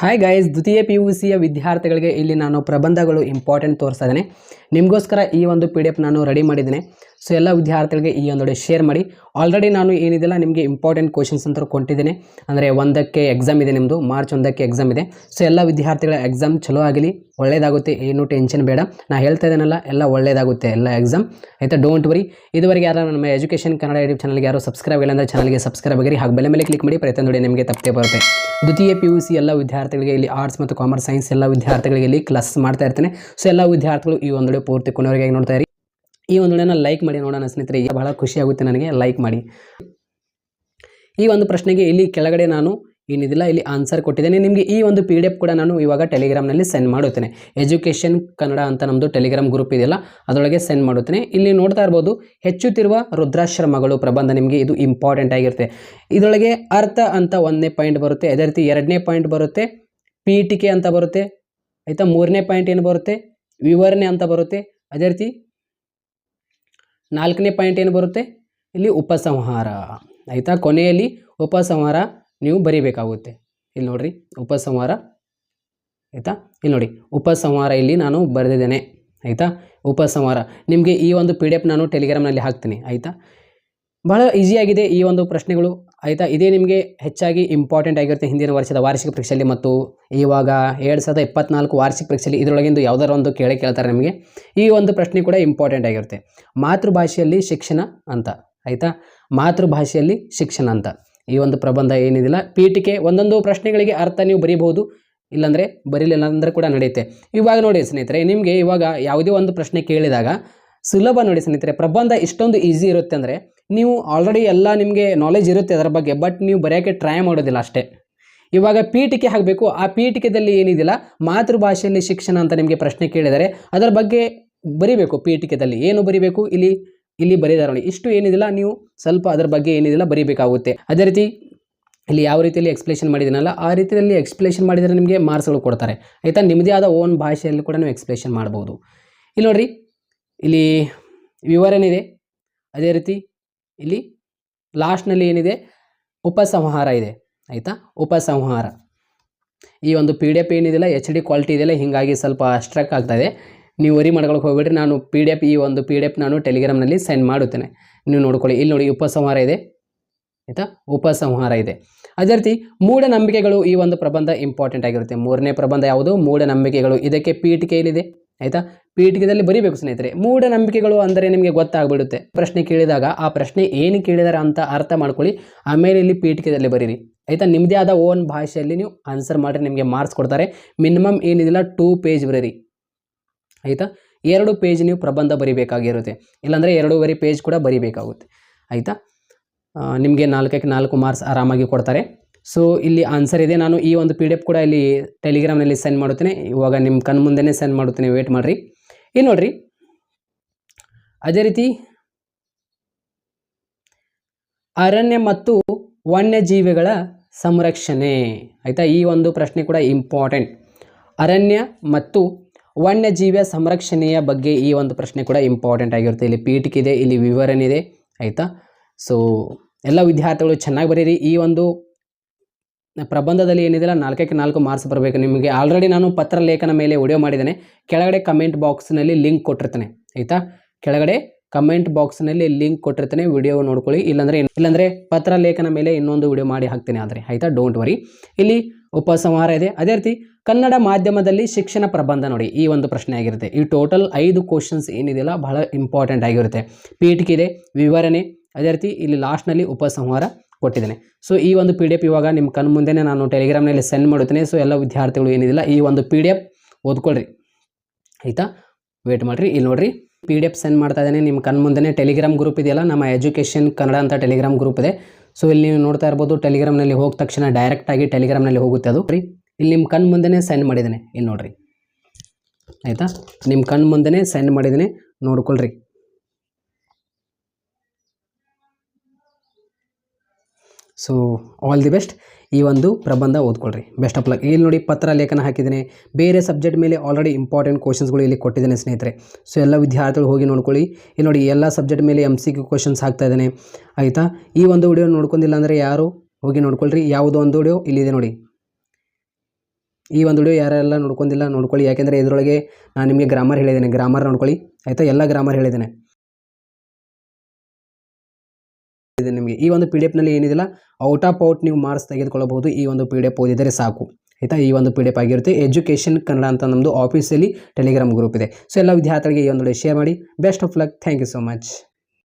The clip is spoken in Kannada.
ಹಾಯ್ ಗೈಸ್ ದ್ವಿತೀಯ ಪಿ ಯು ಸಿಯ ವಿದ್ಯಾರ್ಥಿಗಳಿಗೆ ಇಲ್ಲಿ ನಾನು ಪ್ರಬಂಧಗಳು ಇಂಪಾರ್ಟೆಂಟ್ ತೋರಿಸ್ತಾ ಇದ್ದೇನೆ. ನಿಮಗೋಸ್ಕರ ಈ ಒಂದು ಪಿ ಡಿ ಎಫ್ ನಾನು ರೆಡಿ ಮಾಡಿದ್ದೇನೆ. ಸೊ ಎಲ್ಲ ವಿದ್ಯಾರ್ಥಿಗಳಿಗೆ ಈ ಒಂದೊಡೆ ಶೇರ್ ಮಾಡಿ. ಆಲ್ರೆಡಿ ನಾನು ಏನಿದೆಲ್ಲ ನಿಮಗೆ ಇಂಪಾರ್ಟೆಂಟ್ ಕ್ವಶನ್ಸ್ ಅಂತ ಕೊಟ್ಟಿದ್ದೇನೆ. ಅಂದರೆ ಒಂದಕ್ಕೆ ಎಕ್ಸಾಮ್ ಇದೆ ನಿಮ್ಮದು ಮಾರ್ಚ್ ಒಂದಕ್ಕೆ ಎಕ್ಸಾಮ್ ಇದೆ. ಸೊ ಎಲ್ಲ ವಿದ್ಯಾರ್ಥಿಗಳ ಎಕ್ಸಾಮ್ ಚಲೋ ಆಗಲಿ ಒಳ್ಳೆಯದಾಗುತ್ತೆ ಏನು ಟೆನ್ಷನ್ ಬೇಡ. ನಾನು ಹೇಳ್ತಾ ಇದ್ದೇನಲ್ಲ, ಎಲ್ಲ ಒಳ್ಳೆಯದಾಗುತ್ತೆ ಎಲ್ಲ ಎಕ್ಸಾಮ್ ಆಯಿತಾ? ಡೋಂಟ್ ವರಿ ಇದುವರೆಗೆ ಯಾರು ನಮ್ಮ ಎಜುಕೇಷನ್ ಕನ್ನಡ ಯೂಟ್ಯೂಬ್ ಚಾನಲ್ಗೆ ಯಾರು ಸಬ್ಸ್ಕ್ರೈಬ್ ಇಲ್ಲ ಅಂದರೆ ಚಾನಲ್ಗೆ ಸಬ್ಸ್ಕ್ರೈಬ್ ಆಗಿರಿ. ಹಾಗೆ ಬೆಲೆ ಮೇಲೆ ಕ್ಲಿಕ್ ಮಾಡಿ ಪ್ರತಿಯೊಂದು ನಿಮಗೆ ತಪ್ಪೇ ಬರುತ್ತೆ. ದ್ವಿತೀಯ ಪಿ ಯು ಸಿ ಎಲ್ಲ ವಿದ್ಯಾರ್ಥಿಗಳಿಗೆ ಇಲ್ಲಿ ಆರ್ಟ್ಸ್ ಮತ್ತು ಕಾಮರ್ಸ್ ಸೈನ್ಸ್ ಎಲ್ಲ ವಿದ್ಯಾರ್ಥಿಗಳಿಗೆ ಇಲ್ಲಿ ಕ್ಲಾಸ್ ಮಾಡ್ತಾ ಇರ್ತೇನೆ. ಸೊ ಎಲ್ಲ ವಿದ್ಯಾರ್ಥಿಗಳು ಈ ಒಂದು ವಿಡಿಯೋ ಪೂರ್ತಿ ಕೊನೆವರೆಗೆ ನೋಡ್ತಾ ಇರಿ. ಈ ಒಂದು ಲೈಕ್ ಮಾಡಿ ನೋಡೋಣ ಸ್ನೇಹಿತರೆ. ಬಹಳ ಖುಷಿ ಆಗುತ್ತೆ ನನಗೆ ಲೈಕ್ ಮಾಡಿ. ಈ ಒಂದು ಪ್ರಶ್ನೆಗೆ ಇಲ್ಲಿ ಕೆಳಗಡೆ ನಾನು ಏನಿದಿಲ್ಲ, ಇಲ್ಲಿ ಆನ್ಸರ್ ಕೊಟ್ಟಿದ್ದೇನೆ. ನಿಮಗೆ ಈ ಒಂದು ಪಿ ಕೂಡ ನಾನು ಇವಾಗ ಟೆಲಿಗ್ರಾಮ್ನಲ್ಲಿ ಸೆಂಡ್ ಮಾಡುತ್ತೇನೆ. ಎಜುಕೇಷನ್ ಕನ್ನಡ ಅಂತ ನಮ್ಮದು ಟೆಲಿಗ್ರಾಮ್ ಗ್ರೂಪ್ ಇದೆಯಲ್ಲ, ಅದರೊಳಗೆ ಸೆಂಡ್ ಮಾಡುತ್ತೇನೆ. ಇಲ್ಲಿ ನೋಡ್ತಾ ಇರ್ಬೋದು, ಹೆಚ್ಚುತ್ತಿರುವ ರುದ್ರಾಶ್ರಮಗಳು ಪ್ರಬಂಧ ನಿಮಗೆ ಇದು ಇಂಪಾರ್ಟೆಂಟ್ ಆಗಿರುತ್ತೆ. ಇದರೊಳಗೆ ಅರ್ಥ ಅಂತ ಒಂದನೇ ಪಾಯಿಂಟ್ ಬರುತ್ತೆ, ಅದೇ ರೀತಿ ಎರಡನೇ ಪಾಯಿಂಟ್ ಬರುತ್ತೆ, ಪೀಠಿಕೆ ಅಂತ ಬರುತ್ತೆ, ಆಯಿತಾ? ಮೂರನೇ ಪಾಯಿಂಟ್ ಏನು ಬರುತ್ತೆ, ವಿವರಣೆ ಅಂತ ಬರುತ್ತೆ, ಅದೇ ರೀತಿ ನಾಲ್ಕನೇ ಪಾಯಿಂಟ್ ಏನು ಬರುತ್ತೆ, ಇಲ್ಲಿ ಉಪಸಂಹಾರ, ಆಯಿತಾ? ಕೊನೆಯಲ್ಲಿ ಉಪಸಂಹಾರ ನೀವು ಬರಿಬೇಕಾಗುತ್ತೆ. ಇಲ್ಲಿ ನೋಡ್ರಿ, ಉಪಸಂಹಾರ, ಆಯಿತಾ? ಇಲ್ಲಿ ನೋಡಿ, ಉಪಸಂಹಾರ ಇಲ್ಲಿ ನಾನು ಬರೆದಿದ್ದೇನೆ, ಆಯಿತಾ? ಉಪಸಂಹಾರ. ನಿಮಗೆ ಈ ಒಂದು ಪಿ ಡಿ ಎಫ್ ನಾನು ಟೆಲಿಗ್ರಾಮ್ನಲ್ಲಿ ಹಾಕ್ತೀನಿ, ಆಯಿತಾ? ಬಹಳ ಈಸಿಯಾಗಿದೆ ಈ ಒಂದು ಪ್ರಶ್ನೆಗಳು, ಆಯಿತಾ? ಇದೇ ನಿಮಗೆ ಹೆಚ್ಚಾಗಿ ಇಂಪಾರ್ಟೆಂಟ್ ಆಗಿರುತ್ತೆ ಹಿಂದಿನ ವರ್ಷದ ವಾರ್ಷಿಕ ಪರೀಕ್ಷೆಯಲ್ಲಿ ಮತ್ತು ಇವಾಗ ಎರಡು ಸಾವಿರದ ಇಪ್ಪತ್ನಾಲ್ಕು ವಾರ್ಷಿಕ ಪರೀಕ್ಷೆಯಲ್ಲಿ ಇದರೊಳಗಿಂದು ಯಾವುದಾದ್ರು ಒಂದು ಕೇಳೇ ಕೇಳ್ತಾರೆ ನಿಮಗೆ. ಈ ಒಂದು ಪ್ರಶ್ನೆ ಕೂಡ ಇಂಪಾರ್ಟೆಂಟ್ ಆಗಿರುತ್ತೆ. ಮಾತೃಭಾಷೆಯಲ್ಲಿ ಶಿಕ್ಷಣ ಅಂತ, ಆಯಿತಾ? ಮಾತೃಭಾಷೆಯಲ್ಲಿ ಶಿಕ್ಷಣ ಅಂತ. ಈ ಒಂದು ಪ್ರಬಂಧ ಏನಿದಿಲ್ಲ. ಪೀಠಿಕೆ ಒಂದೊಂದು ಪ್ರಶ್ನೆಗಳಿಗೆ ಅರ್ಥ ನೀವು ಬರೀಬಹುದು. ಇಲ್ಲಾಂದರೆ ಬರೀಲಿಲ್ಲ ಅಂದರೆ ಕೂಡ ನಡೆಯುತ್ತೆ. ಇವಾಗ ನೋಡಿ ಸ್ನೇಹಿತರೆ, ನಿಮಗೆ ಇವಾಗ ಯಾವುದೇ ಒಂದು ಪ್ರಶ್ನೆ ಕೇಳಿದಾಗ ಸುಲಭ ನೋಡಿ ಸ್ನೇಹಿತರೆ, ಪ್ರಬಂಧ ಇಷ್ಟೊಂದು ಈಸಿ ಇರುತ್ತೆ ಅಂದರೆ ನೀವು ಆಲ್ರೆಡಿ ಎಲ್ಲ ನಿಮಗೆ ನಾಲೆಜ್ ಇರುತ್ತೆ ಅದರ ಬಗ್ಗೆ ಬಟ್ ನೀವು ಬರೆಯೋಕ್ಕೆ ಟ್ರೈ ಮಾಡೋದಿಲ್ಲ ಅಷ್ಟೇ. ಇವಾಗ ಪೀಠಿಕೆ ಹಾಕಬೇಕು, ಆ ಪೀಠಿಕೆದಲ್ಲಿ ಏನಿದಿಲ್ಲ, ಮಾತೃಭಾಷೆಯಲ್ಲಿ ಶಿಕ್ಷಣ ಅಂತ ನಿಮಗೆ ಪ್ರಶ್ನೆ ಕೇಳಿದರೆ ಅದರ ಬಗ್ಗೆ ಬರಿಬೇಕು ಪೀಠಿಕೆದಲ್ಲಿ. ಏನು ಬರಿಬೇಕು ಇಲ್ಲಿ? ಇಲ್ಲಿ ಬರೀದಾರ ನೋಡಿ ಇಷ್ಟು ಏನಿದಿಲ್ಲ ನೀವು ಸ್ವಲ್ಪ ಅದರ ಬಗ್ಗೆ ಏನಿದಿಲ್ಲ ಬರೀಬೇಕಾಗುತ್ತೆ. ಅದೇ ರೀತಿ ಇಲ್ಲಿ ಯಾವ ರೀತಿಯಲ್ಲಿ ಎಕ್ಸ್ಪ್ಲೇಷನ್ ಮಾಡಿದ್ದೀನಲ್ಲ ಆ ರೀತಿಯಲ್ಲಿ ಎಕ್ಸ್ಪ್ಲೇಷನ್ ಮಾಡಿದರೆ ನಿಮಗೆ ಮಾರ್ಕ್ಸ್ಗಳು ಕೊಡ್ತಾರೆ. ಆಯಿತಾ? ನಿಮ್ಮದೇ ಆದ ಓನ್ ಭಾಷೆಯಲ್ಲಿ ಕೂಡ ನೀವು ಎಕ್ಸ್ಪ್ಲೇಷನ್ ಮಾಡ್ಬೋದು. ಇಲ್ಲಿ ನೋಡಿರಿ, ಇಲ್ಲಿ ವಿವರಣೆ ಅದೇ ರೀತಿ ಇಲ್ಲಿ ಲಾಸ್ಟ್ನಲ್ಲಿ ಏನಿದೆ? ಉಪಸಂಹಾರ ಇದೆ. ಆಯಿತಾ? ಉಪಸಂಹಾರ. ಈ ಒಂದು ಪಿ ಡಿ ಎಫ್ ಏನಿದೆಯಲ್ಲ ಎಚ್ ಡಿ ಕ್ವಾಲಿಟಿ ಇದೆಯಲ್ಲ, ಹೀಗಾಗಿ ಸ್ವಲ್ಪ ಸ್ಟ್ರಕ್ ಆಗ್ತಾಯಿದೆ ನೀವು ವರಿ ಮಾಡ್ಕೊಳಕ್ಕೆ ಹೋಗ್ಬೇಡ್ರಿ. ನಾನು ಪಿ ಡಿ ಎಫ್ ಈ ಒಂದು ಪಿ ಡಿ ಎಫ್ ನಾನು ಟೆಲಿಗ್ರಾಮ್ನಲ್ಲಿ ಸೆಂಡ್ ಮಾಡುತ್ತೇನೆ. ನೀವು ನೋಡ್ಕೊಳ್ಳಿ. ಇಲ್ಲಿ ನೋಡಿ ಉಪಸಂಹಾರ ಇದೆ. ಆಯಿತಾ? ಉಪಸಂಹಾರ ಇದೆ. ಅದೇ ರೀತಿ ಮೂಢನಂಬಿಕೆಗಳು ಈ ಒಂದು ಪ್ರಬಂಧ ಇಂಪಾರ್ಟೆಂಟ್ ಆಗಿರುತ್ತೆ. ಮೂರನೇ ಪ್ರಬಂಧ ಯಾವುದು? ಮೂಢನಂಬಿಕೆಗಳು ಇದಕ್ಕೆ ಪೀಠಿಕೆಯಲ್ಲಿದೆ ಆಯಿತಾ? ಪೀಠಿಕೆದಲ್ಲಿ ಬರೀಬೇಕು ಸ್ನೇಹಿತರೆ. ಮೂಢನಂಬಿಕೆಗಳು ಅಂದರೆ ನಿಮಗೆ ಗೊತ್ತಾಗ್ಬಿಡುತ್ತೆ. ಪ್ರಶ್ನೆ ಕೇಳಿದಾಗ ಆ ಪ್ರಶ್ನೆ ಏನು ಕೇಳಿದಾರೆ ಅಂತ ಅರ್ಥ ಮಾಡ್ಕೊಳ್ಳಿ. ಆಮೇಲೆ ಇಲ್ಲಿ ಪೀಠಿಕೆದಲ್ಲಿ ಬರೀರಿ. ಆಯಿತಾ? ನಿಮ್ಮದೇ ಆದ ಓನ್ ಭಾಷೆಯಲ್ಲಿ ನೀವು ಆನ್ಸರ್ ಮಾಡಿರಿ. ನಿಮಗೆ ಮಾರ್ಕ್ಸ್ ಕೊಡ್ತಾರೆ. ಮಿನಿಮಮ್ ಏನಿದಿಲ್ಲ ಟೂ ಪೇಜ್ ಬರೀರಿ. ಆಯಿತಾ? ಎರಡು ಪೇಜ್ ನೀವು ಪ್ರಬಂಧ ಬರಿಬೇಕಾಗಿರುತ್ತೆ. ಇಲ್ಲಾಂದರೆ ಎರಡೂವರೆ ಪೇಜ್ ಕೂಡ ಬರಿಬೇಕಾಗುತ್ತೆ. ಆಯಿತಾ? ನಿಮಗೆ ನಾಲ್ಕಕ್ಕೆ ನಾಲ್ಕು ಮಾರ್ಕ್ಸ್ ಆರಾಮಾಗಿ ಕೊಡ್ತಾರೆ. ಸೊ ಇಲ್ಲಿ ಆನ್ಸರ್ ಇದೆ. ನಾನು ಈ ಒಂದು ಪಿ ಡಿ ಎಫ್ ಕೂಡ ಇಲ್ಲಿ ಟೆಲಿಗ್ರಾಮ್ನಲ್ಲಿ ಸೆಂಡ್ ಮಾಡುತ್ತೇನೆ. ಇವಾಗ ನಿಮ್ಮ ಕಣ್ಣು ಮುಂದೆನೇ ಸೆಂಡ್ ಮಾಡುತ್ತೇನೆ. ವೇಟ್ ಮಾಡಿರಿ. ಇಲ್ಲಿ ನೋಡಿರಿ. ಅದೇ ರೀತಿ ಅರಣ್ಯ ಮತ್ತು ವನ್ಯಜೀವಿಗಳ ಸಂರಕ್ಷಣೆ. ಆಯಿತಾ? ಈ ಒಂದು ಪ್ರಶ್ನೆ ಕೂಡ ಇಂಪಾರ್ಟೆಂಟ್ ಅರಣ್ಯ ಮತ್ತು ವನ್ಯಜೀವಿಯ ಸಂರಕ್ಷಣೆಯ ಬಗ್ಗೆ ಈ ಒಂದು ಪ್ರಶ್ನೆ ಕೂಡ ಇಂಪಾರ್ಟೆಂಟ್ ಆಗಿರುತ್ತೆ. ಇಲ್ಲಿ ಪೀಠಿಕಿದೆ ಇಲ್ಲಿ ವಿವರಣೆ ಇದೆ ಆಯಿತಾ? ಸೊ ಎಲ್ಲ ವಿದ್ಯಾರ್ಥಿಗಳು ಚೆನ್ನಾಗಿ ಬರೀರಿ. ಈ ಒಂದು ಪ್ರಬಂಧದಲ್ಲಿ ಏನಿದೆಯಲ್ಲ, ನಾಲ್ಕಕ್ಕೆ ನಾಲ್ಕು ಮಾರ್ಕ್ಸ್ ಬರಬೇಕು. ನಿಮಗೆ ಆಲ್ರೆಡಿ ನಾನು ಪತ್ರ ಲೇಖನ ಮೇಲೆ ವಿಡಿಯೋ ಮಾಡಿದ್ದೇನೆ. ಕೆಳಗಡೆ ಕಮೆಂಟ್ ಬಾಕ್ಸ್ನಲ್ಲಿ ಲಿಂಕ್ ಕೊಟ್ಟಿರ್ತೇನೆ, ಆಯಿತಾ? ಕೆಳಗಡೆ ಕಮೆಂಟ್ ಬಾಕ್ಸ್ನಲ್ಲಿ ಲಿಂಕ್ ಕೊಟ್ಟಿರ್ತೇನೆ. ವಿಡಿಯೋ ನೋಡ್ಕೊಳ್ಳಿ. ಇಲ್ಲಾಂದರೆ ಇಲ್ಲಾಂದರೆ ಪತ್ರ ಲೇಖನ ಮೇಲೆ ಇನ್ನೊಂದು ವಿಡಿಯೋ ಮಾಡಿ ಹಾಕ್ತೇನೆ ಆದರೆ, ಆಯಿತಾ? ಡೋಂಟ್ ವರಿ ಇಲ್ಲಿ ಉಪಸಂಹಾರ ಇದೆ. ಅದೇ ರೀತಿ ಕನ್ನಡ ಮಾಧ್ಯಮದಲ್ಲಿ ಶಿಕ್ಷಣ ಪ್ರಬಂಧ ನೋಡಿ, ಈ ಒಂದು ಪ್ರಶ್ನೆ ಆಗಿರುತ್ತೆ. ಈ ಟೋಟಲ್ ಐದು ಕ್ವಶನ್ಸ್ ಏನಿದೆಯಲ್ಲ, ಬಹಳ ಇಂಪಾರ್ಟೆಂಟ್ ಆಗಿರುತ್ತೆ. ಪೀಠಿಕೆ ಇದೆ, ವಿವರಣೆ, ಅದೇ ರೀತಿ ಇಲ್ಲಿ ಲಾಸ್ಟ್ನಲ್ಲಿ ಉಪಸಂಹಾರ ಕೊಟ್ಟಿದ್ದೇನೆ. ಸೊ ಈ ಒಂದು ಪಿ ಡಿ ಎಫ್ ಇವಾಗ ನಿಮ್ಮ ಕಣ್ಣು ಮುಂದೆನೇ ನಾನು ಟೆಲಿಗ್ರಾಮ್ನಲ್ಲಿ ಸೆಂಡ್ ಮಾಡುತ್ತೇನೆ. ಸೊ ಎಲ್ಲ ವಿದ್ಯಾರ್ಥಿಗಳು ಏನಿದಿಲ್ಲ ಈ ಒಂದು ಪಿ ಡಿ ಎಫ್ ಓದ್ಕೊಳ್ರಿ. ಆಯಿತಾ? ವೇಟ್ ಮಾಡಿರಿ, ಇಲ್ಲಿ ನೋಡಿರಿ. ಪಿ ಡಿ ಎಫ್ ಸೆಂಡ್ ಮಾಡ್ತಾ ಇದ್ದೇನೆ ನಿಮ್ಮ ಕಣ್ಣು ಮುಂದೆ ಟೆಲಿಗ್ರಾಮ್ ಗ್ರೂಪ್ ಇದೆಯಲ್ಲ, ನಮ್ಮ ಎಜುಕೇಷನ್ ಕನ್ನಡ ಅಂತ ಟೆಲಿಗ್ರಾಮ್ ಗ್ರೂಪ್ ಇದೆ. ಸೊ ಇಲ್ಲಿ ನೀವು ನೋಡ್ತಾ ಇರ್ಬೋದು ಟೆಲಿಗ್ರಾಮ್ನಲ್ಲಿ ಹೋದ ತಕ್ಷಣ ಡೈರೆಕ್ಟಾಗಿ ಟೆಲಿಗ್ರಾಮ್ನಲ್ಲಿ ಹೋಗುತ್ತೆ ಅದು. ರೀ ಇಲ್ಲಿ ನಿಮ್ಮ ಕಣ್ಣು ಮುಂದೆನೇ ಸೆಂಡ್ ಮಾಡಿದ್ದೇನೆ. ಇಲ್ಲಿ ನೋಡಿರಿ. ಆಯಿತಾ? ನಿಮ್ಮ ಕಣ್ಣು ಮುಂದೆನೇ ಸೆಂಡ್ ಮಾಡಿದ್ದೀನಿ. ನೋಡ್ಕೊಳ್ರಿ. ಸೊ ಆಲ್ ದಿ ಬೆಸ್ಟ್ ಈ ಒಂದು ಪ್ರಬಂಧ ಓದ್ಕೊಳ್ರಿ. ಬೆಸ್ಟ್ ಆಫ್ ಲಕ್ ಇಲ್ಲಿ ನೋಡಿ ಪತ್ರ ಲೇಖನ ಹಾಕಿದ್ದೀನಿ. ಬೇರೆ ಸಬ್ಜೆಕ್ಟ್ ಮೇಲೆ ಆಲ್ರೆಡಿ ಇಂಪಾರ್ಟೆಂಟ್ ಕ್ವಶನ್ಸ್ಗಳು ಇಲ್ಲಿ ಕೊಟ್ಟಿದ್ದೇನೆ ಸ್ನೇಹಿತರೆ. ಸೊ ಎಲ್ಲ ವಿದ್ಯಾರ್ಥಿಗಳು ಹೋಗಿ ನೋಡ್ಕೊಳ್ಳಿ. ಇಲ್ಲಿ ನೋಡಿ ಎಲ್ಲ ಸಬ್ಜೆಕ್ಟ್ ಮೇಲೆ ಎಂ ಸಿ ಕ್ಯೂ ಕ್ವಶನ್ಸ್ ಹಾಕ್ತಾ ಇದ್ದೇನೆ. ಆಯಿತಾ? ಈ ಒಂದು ವಿಡಿಯೋ ನೋಡ್ಕೊಂಡಿಲ್ಲ ಅಂದರೆ ಯಾರು? ಹೋಗಿ ನೋಡ್ಕೊಳ್ರಿ. ಯಾವುದೋ ಒಂದು ವಿಡಿಯೋ ಇಲ್ಲಿದೆ ನೋಡಿ. ಈ ಒಂದು ವಿಡಿಯೋ ಯಾರೆಲ್ಲ ನೋಡ್ಕೊಂಡಿಲ್ಲ ನೋಡ್ಕೊಳ್ಳಿ. ಯಾಕೆಂದರೆ ಇದರೊಳಗೆ ನಾನು ನಿಮಗೆ ಗ್ರಾಮರ್ ಹೇಳಿದ್ದೇನೆ. ಗ್ರಾಮರ್ ನೋಡ್ಕೊಳ್ಳಿ. ಆಯಿತಾ? ಎಲ್ಲ ಗ್ರಾಮರ್ ಹೇಳಿದ್ದೇನೆ. ಇದೆ ನಿಮಗೆ. ಈ ಒಂದು ಪಿ ಡಿ ಎಫ್ನಲ್ಲಿ ಏನಿದಿಲ್ಲ ಔಟ್ ಆಫ್ ಔಟ್ ನೀವು ಮಾರ್ಕ್ಸ್ ತೆಗೆದುಕೊಳ್ಳಬಹುದು ಈ ಒಂದು ಪಿ ಡಿ ಎಫ್ ಓದಿದರೆ ಸಾಕು. ಆಯಿತಾ? ಈ ಒಂದು ಪಿ ಡಿ ಎಫ್ ಆಗಿರುತ್ತೆ. ಎಜುಕೇಷನ್ ಕನ್ನಡ ಅಂತ ನಮ್ಮದು ಆಫೀಸಲ್ಲಿ ಟೆಲಿಗ್ರಾಮ್ ಗ್ರೂಪ್ ಇದೆ. ಸೊ ಎಲ್ಲ ವಿದ್ಯಾರ್ಥಿಗಳಿಗೆ ಈ ಒಂದು ಶೇರ್ ಮಾಡಿ. Best of luck thank you so much